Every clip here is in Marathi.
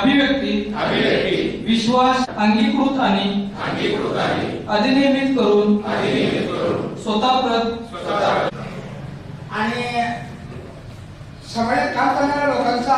अभिव्यक्ती अभिव्यक्ती. विश्वास अंगीकृत आणि अंगीकृत आहे. अधिनियमित करून अधिनियमित करून. स्वतःप्रत स्वतः आणि समाजात काम करणाऱ्या लोकांचा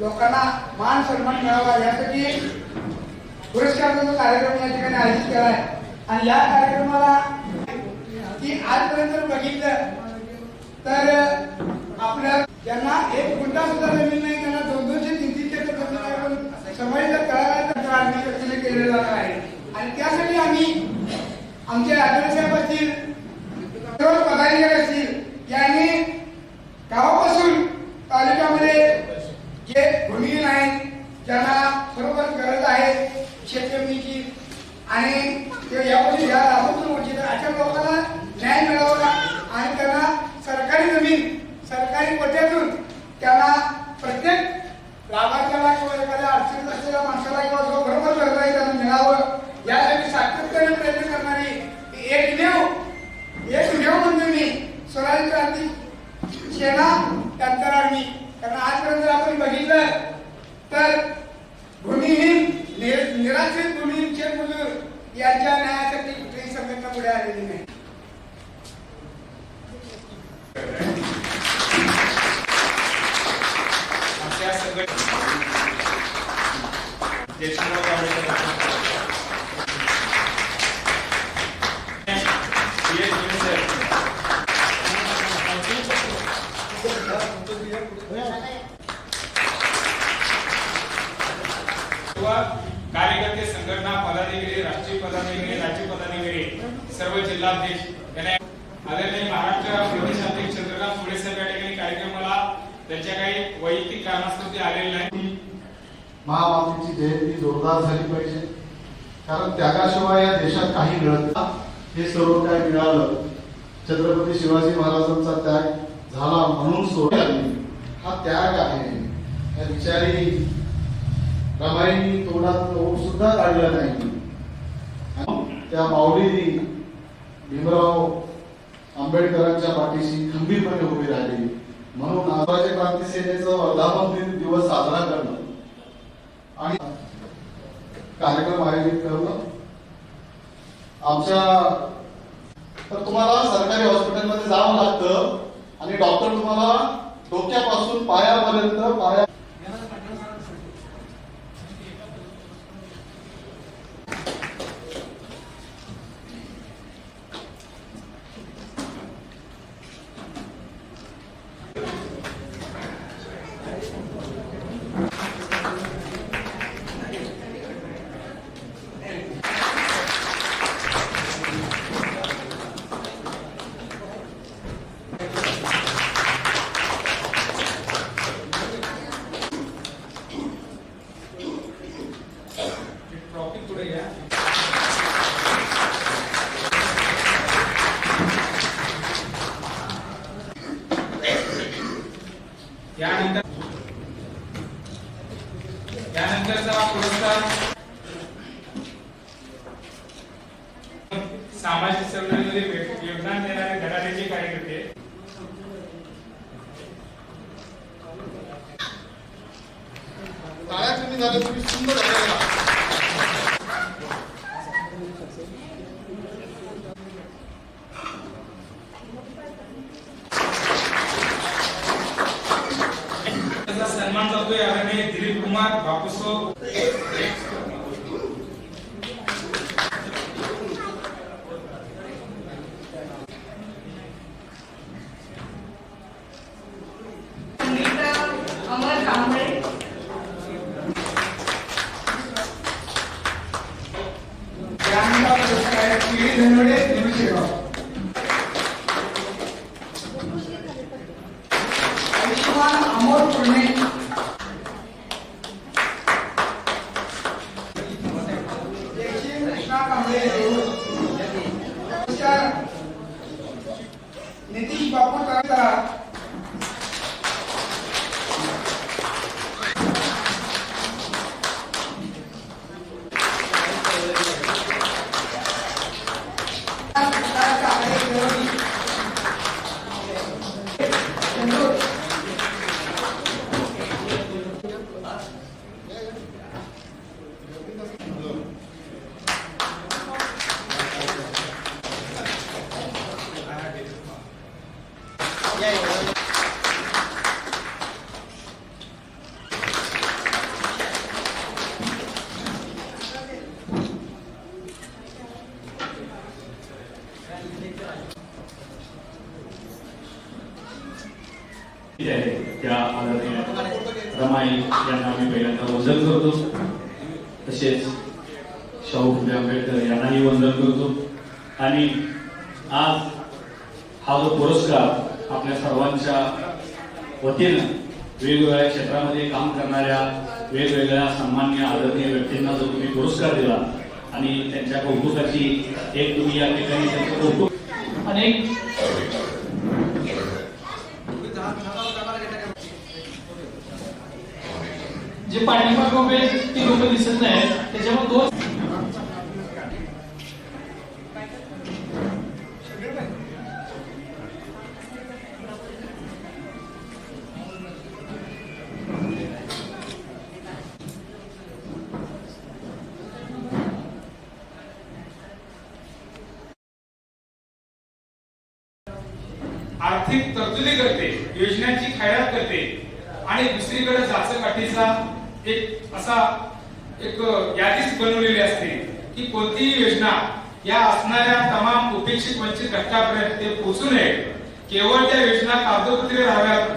लोकांना मान सन्मान मिळावा यासाठी पुरस्काराचा जो कार्यक्रम या ठिकाणी आयोजित केला आहे. आणि या कार्यक्रमाला की आजपर्यंत बघितलं तर आपल्या ज्यांना एक गुंठा सुद्धा जमीन नाही पण समाजाला आम्ही व्यक्तीने केलेलं जाणार आहे. आणि त्यासाठी आम्ही आमचे आदिवासी साहेब असतील सर्व पदाधिकारी असतील यांनी गावापासून तालुक्यामध्ये जे भूमिहीन आहेत ज्यांना खरोखर गरज आहे शेतजमिनीची. आणि ते यापासून या लाभातून वंचित अशा लोकांना न्याय मिळावा आणि त्यांना सरकारी जमीन सरकारी कोट्यातून त्यांना प्रत्येक लाभार्थ्याला किंवा एखाद्या अडचणीत असलेल्या माणसाला किंवा जो बरोबर गरज आहे त्यांना मिळावं यासाठी सातत्याने प्रयत्न करणारी एक देव एक देव म्हणजे मी. स्वराज्य क्रांती सेना त्यांचा आर्मी कारण आजपर्यंत जर आपण बघितलं तर भूमिहीन निराश्रित भूमिहीन शेतमजूर यांच्या न्यायासाठी कुठलीही संघटना पुढे आलेली नाही. किंवा कार्यकर्ते संघटना पदाधिकारी राष्ट्रीय पदाधिकारी राज्य पदाधिकारी सर्व जिल्हाध्यक्ष यांना आदरणीय महाराष्ट्र प्रदेशाध्यक्ष चंद्रकांत फुले साहेब या ठिकाणी कार्यक्रमाला त्यांच्या काही वैयक्तिक कारणास्तव ते आलेले नाही महामातीची जयंती जोरदार झाली पाहिजे. कारण त्यागाशिवाय या देशात काही मिळत हे सर्व काय मिळालं छत्रपती शिवाजी महाराजांचा त्याग झाला म्हणून सोडली. हा त्याग आहे. त्या विचारी रमाईनी तोंडात ओठ सुद्धा काढलं नाही. त्या माऊलीनी भीमराव आंबेडकरांच्या पाठीशी खंबीरपणे उभी राहिली. म्हणून आजच्या क्रांती सेनेचं वर्धापन दिन दिवस साजरा करणं आणि कार्यक्रम आयोजित करणं. आमच्या तर तुम्हाला सरकारी हॉस्पिटलमध्ये जावं लागतं आणि डॉक्टर तुम्हाला डोक्यापासून पायापर्यंत पाया सामाजिक वे- योगदान देणारे धडाड्याचे कार्यकर्ते. तुम्ही सुंदर सन्मान जातोय आदरणीय दिलीप कुमार बापुसो संगीता अमर कांबळे त्यानंतर पुरस्कार आहे पिढी धनवडे निरुशेगाव आयुष्यमान अमोल पुणे ठीक आहे त्या आदरणीय रमाई यांना मी पहिल्यांदा वंदन करतो. तसेच शाहू फुले आंबेडकर यांनाही वंदन करतो. आणि आज हा जो पुरस्कार आपल्या सर्वांच्या वतीनं वेगवेगळ्या क्षेत्रामध्ये काम करणाऱ्या वेगवेगळ्या सन्मान्य आदरणीय व्यक्तींना जो तुम्ही पुरस्कार दिला आणि त्यांच्या कौतुकाची एक तुम्ही या ठिकाणी त्यांचं कौतुक अनेक जे पाठीमागे उभे ती लोक दिसत नाही त्याच्यामुळे दोन आर्थिक तरतुदी करते योजनांची खैरात करते आणि दुसरीकडे जाचकाठीचा एक असा एक यादीच बनवलेली असते की कोणतीही योजना या असणाऱ्या तमाम उपेक्षित वंचित घटकापर्यंत ते पोहोचू नये. केवळ त्या योजना कागदोपत्री राहाव्यात.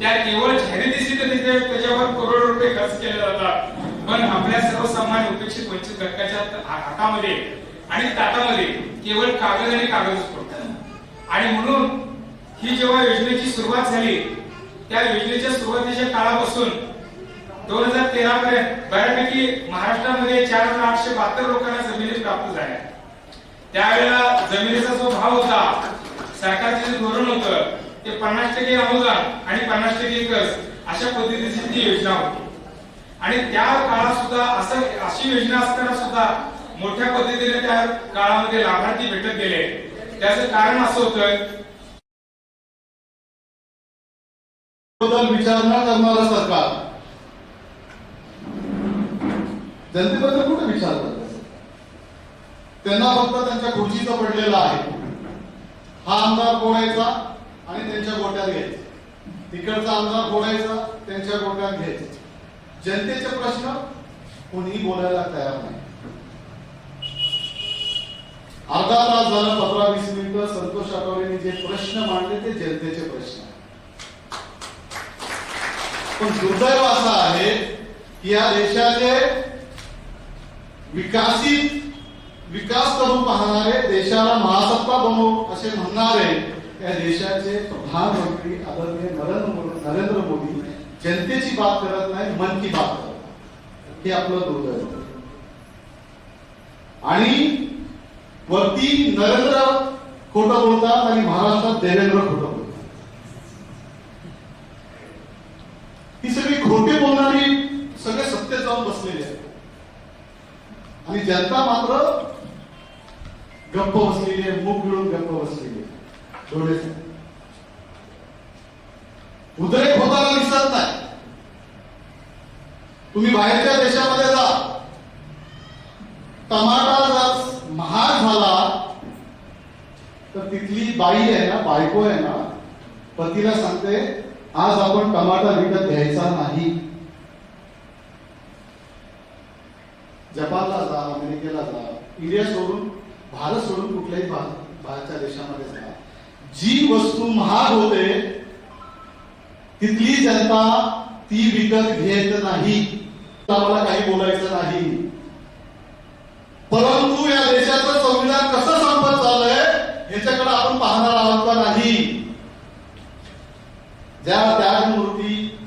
त्या केवळ जाहिरातीशी तर त्याच्यावर करोड रुपये खर्च केले जातात. पण आपल्या सर्वसामान्य उपेक्षित वंचित घटकाच्या हातामध्ये आणि ताटामध्ये केवळ कागद आणि कागदच पडतात. आणि म्हणून ही जेव्हा योजनेची सुरुवात झाली त्या योजनेच्या सुरुवातीच्या काळापासून दोन हजार तेरा पर्यंत बऱ्यापैकी महाराष्ट्रामध्ये चार हजार आठशे बहात्तर लोकांना जमिनी प्राप्त झाल्या त्यावेळेला जमिनीचा जो भाव होता सरकारचे जे धोरण होतं ते पन्नास टक्के अनुदान आणि पन्नास टक्के कर्ज अशा पद्धतीची ती योजना होती. आणि त्या काळात सुद्धा असं अशी योजना असताना सुद्धा मोठ्या पद्धतीने त्या काळामध्ये लाभार्थी भेटत गेले. त्याचं कारण असं होतं विचार न करणारं सरकार. जनतेबद्दल कुठे विचार करत त्यांना फक्त त्यांच्या खुर्चीचं पडलेलं आहे. हा आमदार कोणायचा आणि त्यांच्या गोट्यात घ्यायचा. तिकडचा आमदार कोणायचा त्यांच्या गोट्यात घ्यायचा. जनतेचे प्रश्न कोणीही बोलायला तयार नाही. अर्धा तास झालं पंधरा वीस मिनिट संतोष आठवलेंनी जे प्रश्न मांडले ते जनतेचे प्रश्न पण दुर्दैव असं आहे की या देशाचे विकासित विकास करून पाहणारे देशाला महासत्ता बनवू असे म्हणणारे या देशाचे प्रधानमंत्री आदरणीय नरेंद्र नरेंद्र मोदी जनतेची बात करत नाही मन की बात करत हे आपलं दुर्दैव आणि वरती नरेंद्र खोटं बोलतात आणि महाराष्ट्रात देवेंद्र खोटं बोलतात. ही सगळी खोटे बोलणारी सगळे सत्तेत जाऊन बसलेले आणि जनता मात्र गप्प बसलेली आहे मुख मिळून गप्प बसलेली आहे. डोळे उद्रेक होताना दिसत नाही. तुम्ही बाहेरच्या देशामध्ये जा. टमाटा जर महाग झाला. तर तिथली बाई आहे ना बायको आहे ना पतीला सांगते आज आपण टमाटा विकत घ्यायचा नाही जपानला जा अमेरिकेला जा इंडिया सोडून भारत सोडून कुठल्याही बाहेरच्या देशामध्ये जा. जी वस्तू महाग होते तिथली जनता ती विकत घेत नाही. आम्हाला काही बोलायचं नाही. परंतु या देशाचं संविधान कसं संपत चाललंय ह्याच्याकडे आपण पाहणार आहोत का नाही? ज्या त्यागमूर्ती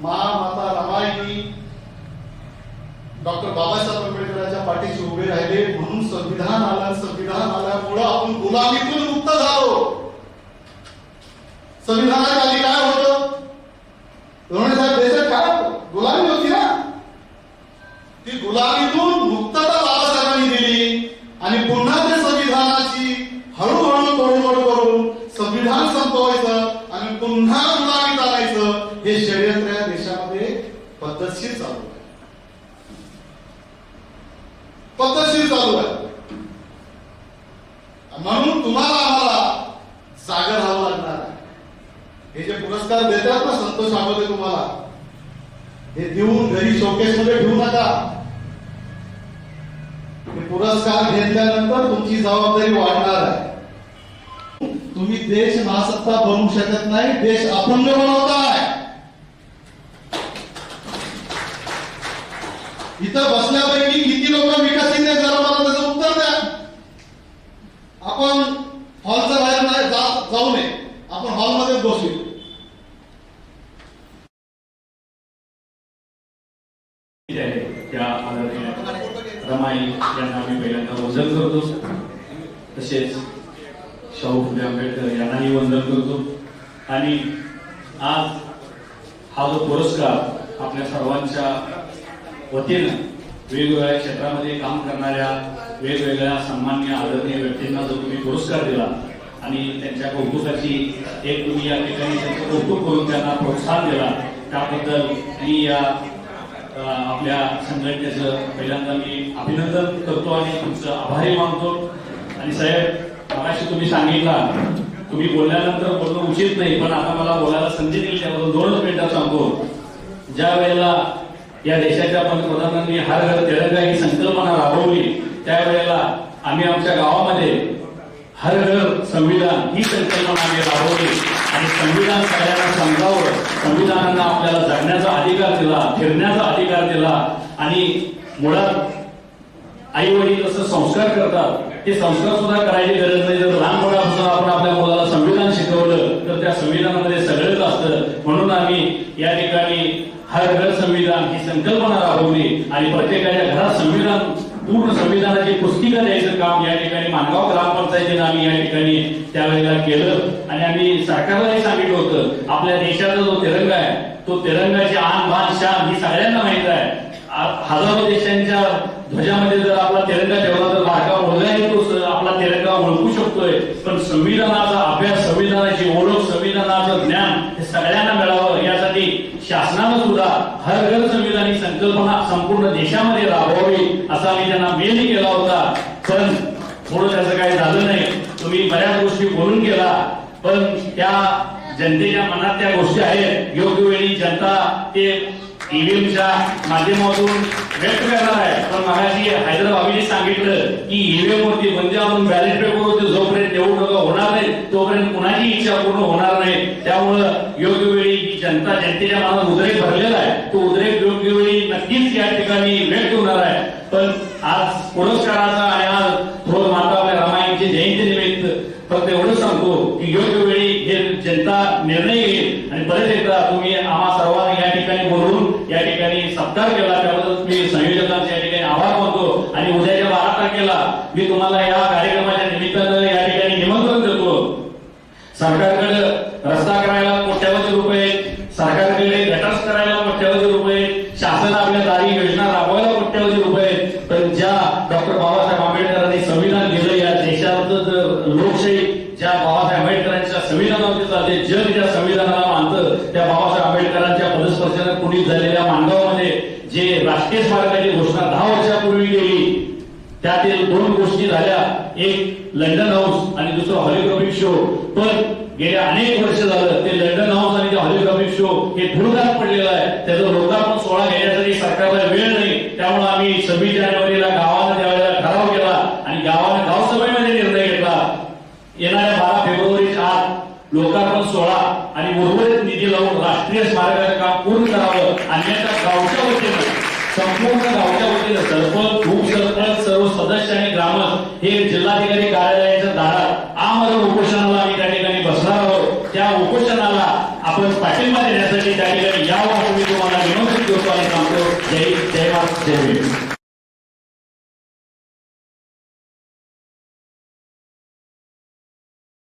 मा माता रमाईनी डॉक्टर बाबासाहेब उभे राहिले. म्हणून संविधान आला संविधान आल्यामुळं आपण गुलामीतून मुक्त झालो. संविधानाच्या आधी काय होतं? साहेब देशात काय गुलामी होती ना. ती गुलामीतून मुक्तता बाबासाहेबांनी दिली. आणि पुन्हा त्या संविधानाची हळूहळू तोडमोड करून संविधान संपवायचं आणि पुन्हा गुलामीत आणायचं हे षडयंत्र या देशामध्ये पद्धतशीर चालू. आहे म्हणून तुम्हाला आम्हाला जागा राहावं लागणार आहे. पुरस्कार देतात ना संतोष आंबोले तुम्हाला हे देऊन घरी शोकेस मध्ये ठेवू नका. हे पुरस्कार घेतल्यानंतर तुमची जबाबदारी वाढणार आहे. तुम्ही देश नासत्ता बनवू शकत नाही देश अपंग बनवताय इथं बसल्यापैकी किती लोक विकसित आहेत जरा मला त्याचं उत्तर द्या आपण हॉलच्या बाहेर नाही जाऊ नये. आपण हॉलमध्येच बसू. त्या आदरणीय रमाई यांना आम्ही पहिल्यांदा वंदन करतो तसेच शाहू फुले आंबेडकर यांनाही वंदन करतो. आणि आज हा जो पुरस्कार आपल्या सर्वांच्या वतीनं वेगवेगळ्या क्षेत्रामध्ये काम करणाऱ्या वेगवेगळ्या सन्मान्य आदरणीय व्यक्तींना जो तुम्ही पुरस्कार दिला आणि त्यांच्या कौतुकाची एक तुम्ही या ठिकाणी त्यांचं कौतुक करून त्यांना प्रोत्साहन दिला त्याबद्दल मी या आपल्या संघटनेचं पहिल्यांदा मी अभिनंदन करतो आणि तुमचं आभारी मानतो. आणि साहेब मगाशी तुम्ही सांगितला तुम्ही बोलल्यानंतर बोलणं उचित नाही पण आता मला बोलायला संधी दिली त्याबद्दल दोनच मिनिटात सांगतो. ज्या वेळेला या देशाच्या पंतप्रधानांनी हर घर तेलंगा ही संकल्पना राबवली त्यावेळेला आम्ही आमच्या गावामध्ये हर घर संविधान ही संकल्पना आम्ही राबवली. आणि संविधान सगळ्यांना समजावं संविधानांना आपल्याला जगण्याचा अधिकार दिला फिरण्याचा अधिकार दिला. आणि मुळात आई वडील जसं संस्कार करतात ते संस्कार सुद्धा करायची गरज नाही. जर लहान आपण आपल्या मुलाला संविधान शिकवलं तर त्या संविधानामध्ये सगळंच असतं म्हणून आम्ही या ठिकाणी हर घर संविधान ही संकल्पना राबवली आणि प्रत्येकाच्या घरात संविधान पूर्ण संविधानाची पुस्तिका काम या ठिकाणी मानगाव ग्रामपंचायतीनं आम्ही या ठिकाणी त्यावेळेला केलं. आणि आम्ही सरकारलाही सांगितलं होतं आपल्या देशाचा जो तिरंगा आहे तो तिरंगाची आन बान शान ही सगळ्यांना माहीत आहे. हजारो देशांच्या ध्वजामध्ये जर आपला तिरंगा ठेवला तर भारतावर मुलगाही तो आपला तिरंगा ओळखू शकतोय. पण संविधानाचा अभ्यास संविधानाची ओळख संविधानाचं ज्ञान हे सगळ्यांना मिळावं यासाठी शासनानं सुद्धा हर घर संविधान ही संकल्पना संपूर्ण देशामध्ये राबवावी असा आम्ही त्यांना मेल केला होता. पण थोडं त्याचं काही झालं नाही. तुम्ही बऱ्याच गोष्टी बोलून गेला. पण त्या जनतेच्या मनात त्या गोष्टी आहेत. योग्य वेळी जनता ते ईव्हीएमच्या माध्यमातून व्यक्त करणार आहे. पण मगाशी हैदराबादीने सांगितलं की ईव्हीएम वरती म्हणजे आपण बॅलेट पेपर जोपर्यंत निवडणुका होणार नाही तोपर्यंत कुणाची इच्छा पूर्ण होणार नाही. त्यामुळं योग्य वेळी जनता जनतेच्या मनात उद्रेक भरलेला आहे. तो उद्रेक योग्य वेळी नक्कीच या ठिकाणी व्यक्त होणार आहे. पण आज पुरस्काराचा आणि आज थोर माता रामायणची जयंती निमित्त फक्त एवढं सांगतो की योग्य वेळी हे जनता निर्णय घेईल. आणि परत एकदा तुम्ही आम्हा सर्वांना या ठिकाणी बोलवून या ठिकाणी सत्कार केला. त्याबद्दल मी संयोजकांचे या ठिकाणी आभार मानतो. आणि उद्याच्या बारा तारखेला मी तुम्हाला या कार्यक्रमाच्या निमित्तानं या ठिकाणी निमंत्रण देतो. सरकारकडे रस्ता करायला कोट्यावधी रुपये सरकारकडे गटर्स करायला कोट्यावधी रुपये शासन आपल्या दारी योजना राबवायला कोट्यावधी रुपये पण ज्या डॉक्टर बाबासाहेब आंबेडकरांनी संविधान लिहिलं या देशात जर लोकशाही ज्या बाबासाहेब आंबेडकरांच्या संविधानावरती चालते जग ज्या संविधानाला मानतं त्या बाबासाहेब आंबेडकरांच्या पदस्पर्शाने पुढील झालेल्या मांडवामध्ये जे राष्ट्रीय स्मारकाची घोषणा दहा वर्षापूर्वी केली त्यातील दोन गोष्टी झाल्या. एक लंडन हाऊस आणि दुसरं हॉलिग्राफिक शो. पण गेल्या अनेक वर्ष झालं ते लंडन हाऊस आणि ते हॉलिग्राफिक शो हे धुळगात पडलेलं आहे. त्याचं लोकार्पण सोहळा घेण्यासाठी सरकारला वेळ नाही. त्यामुळे आम्ही सव्वीस जानेवारीला गावानं त्यावेळेला ठराव केला आणि गावानं गावसभेमध्ये निर्णय घेतला. येणाऱ्या बारा फेब्रुवारीच्या आत लोकार्पण सोहळा आणि उर्वरित लावून राष्ट्रीय स्मारकाचं काम पूर्ण करावं अन्यथा गावच्या वतीनं संपूर्ण गावच्या वतीनं सरपंच उपसरपंच सर्व सदस्य आणि ग्रामस्थ हे जिल्हाधिकारी कार्यालयाच्या दारात आमरण उपोषणाला आम्ही त्या ठिकाणी बसणार आहोत. त्या उपोषणाला आपण पाठिंबा देण्यासाठी त्या ठिकाणी यावं असं मी तुम्हाला विनंती करतो आणि सांगतो जय जय जय